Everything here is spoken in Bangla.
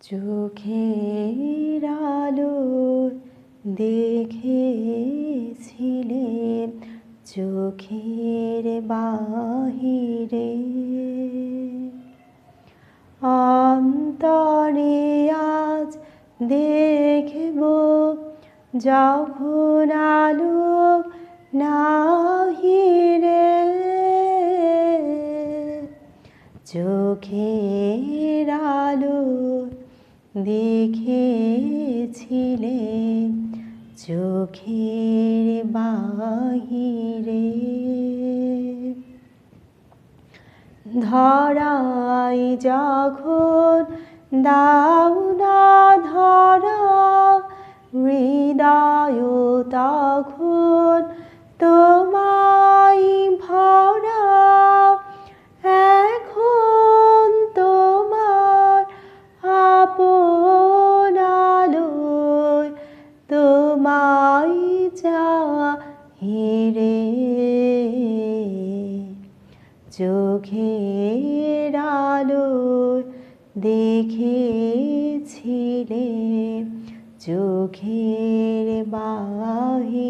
চোখের আলো দেখেছিলে চোখের বাহিরে। অন্তরে আজ দেখব যখন আলো নাহিরে চোখের দেখেছিলে চোখের বাহিরে। ধরাই যখন দাও না ধরা হৃদয় তখন তোমায় চাহিরে চোখের আলো দেখেছিলে চোখের বাহিরে